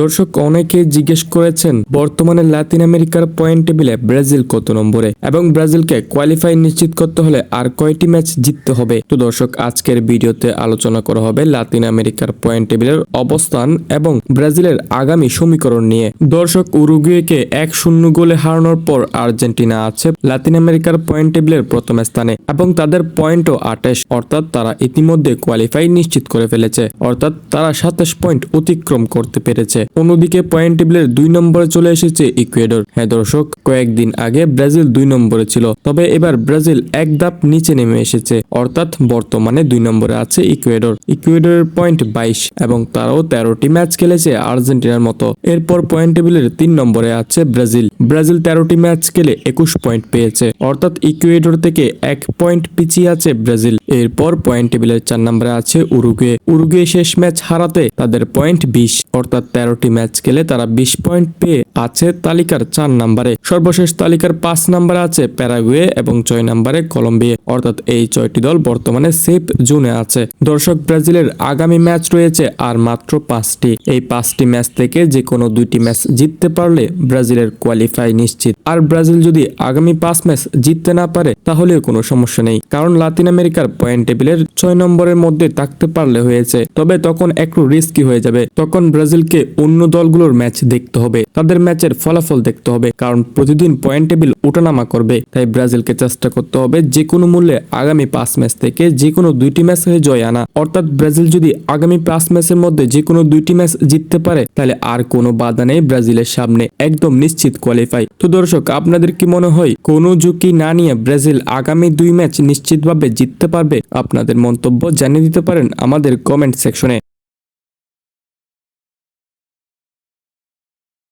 দর্শক অনেকে জিজ্ঞেস করেছেন, বর্তমানে লাতিন আমেরিকার পয়েন্ট টেবিলে ব্রাজিল কত নম্বরে? এবং ব্রাজিলকে কোয়ালিফাই নিশ্চিত করতে হলে আর কয়টি ম্যাচ জিততে হবে? তো দর্শক, আজকের ভিডিওতে আলোচনা করা হবে লাতিন আমেরিকার পয়েন্ট টেবিলের অবস্থান এবং ব্রাজিলের আগামী সমীকরণ নিয়ে। দর্শক, উরুগুয়েকে এক শূন্য গোলে হারানোর পর আর্জেন্টিনা আছে লাতিন আমেরিকার পয়েন্ট টেবিলের প্রথম স্থানে এবং তাদের পয়েন্টও আঠাশ, অর্থাৎ তারা ইতিমধ্যে কোয়ালিফাই নিশ্চিত করে ফেলেছে, অর্থাৎ তারা সাতাশ পয়েন্ট অতিক্রম করতে পেরেছে। অন্যদিকে পয়েন্ট টেবিলের দুই নম্বরে চলে এসেছে ইকুয়েডর। হ্যাঁ দর্শক, কয়েকদিন আগে ব্রাজিল দুই নম্বরে ছিল, তবে এবার ব্রাজিল এক ধাপ নিচে নেমে এসেছে, অর্থাৎ বর্তমানে দুই নম্বরে আছে ইকুয়েডর। ইকুয়েডরের পয়েন্ট বাইশ, এবং তারাও তেরোটি ম্যাচ খেলেছে আর্জেন্টিনার মতো। এরপর পয়েন্ট টেবিলের তিন নম্বরে আছে ব্রাজিল। ব্রাজিল তেরোটি ম্যাচ খেলে একুশ পয়েন্ট পেয়েছে, অর্থাৎ ইকুয়েডর থেকে এক পয়েন্ট পিছিয়ে আছে ব্রাজিল। এরপর পয়েন্ট টেবিলের চার নম্বরে আছে উরুগুয়ে। উরুগুয়ে শেষ ম্যাচ হারাতে তাদের পয়েন্ট বিশ, অর্থাৎ তেরোটি ম্যাচ খেলে তারা বিশ পয়েন্ট পেয়ে আছে তালিকার চার নম্বরে। সর্বশেষ তালিকার পাঁচ নম্বরে আছে প্যারাগুয়ে এবং ছয় নম্বরে কলম্বিয়া। অর্থাৎ এই ছয়টি দল বর্তমানে সেফ জোনে আছে। দর্শক, ব্রাজিলের আগামী ম্যাচ রয়েছে আর মাত্র পাঁচটি। এই পাঁচটি ম্যাচ থেকে যে কোনো দুইটি ম্যাচ জিততে পারলে ব্রাজিলের কোয়ালিফাই নিশ্চিত। আর ব্রাজিল যদি আগামী পাঁচ ম্যাচ জিততে না পারে, তাহলেও কোনো সমস্যা নেই। কারণ লাতিন আমেরিকার পয়েন্ট টেবিলের ছয় নম্বরের মধ্যে থাকতে পারলে হয়েছে। তবে তখন একটু রিস্কি হয়ে যাবে। তখন ব্রাজিলকে অন্য দলগুলোর ম্যাচ দেখতে হবে। তাদের ম্যাচের ফলাফল দেখতে হবে, কারণ প্রতিদিন পয়েন্ট টেবিল ওঠানামা করবে। তাই ব্রাজিলকে চেষ্টা করতে হবে যে কোনো মূল্যে আগামী পাঁচ ম্যাচ থেকে যে কোনো দুইটি ম্যাচ হয়ে জয় আনা। অর্থাৎ ব্রাজিল যদি আগামী পাঁচ ম্যাচের মধ্যে যে কোনো দুইটি ম্যাচ জিততে পারে, তাহলে আর কোনো বাধা নেই ব্রাজিলের সামনে, একদম নিশ্চিত কোয়ালিফাই তো দর্শক, আপনাদের কি মনে হয়, কোনো ঝুঁকি না নিয়ে ব্রাজিল আগামী দুই ম্যাচ নিশ্চিতভাবে জিততে পারবে? আপনাদের মন্তব্য জানিয়ে দিতে পারেন আমাদের কমেন্ট সেকশনে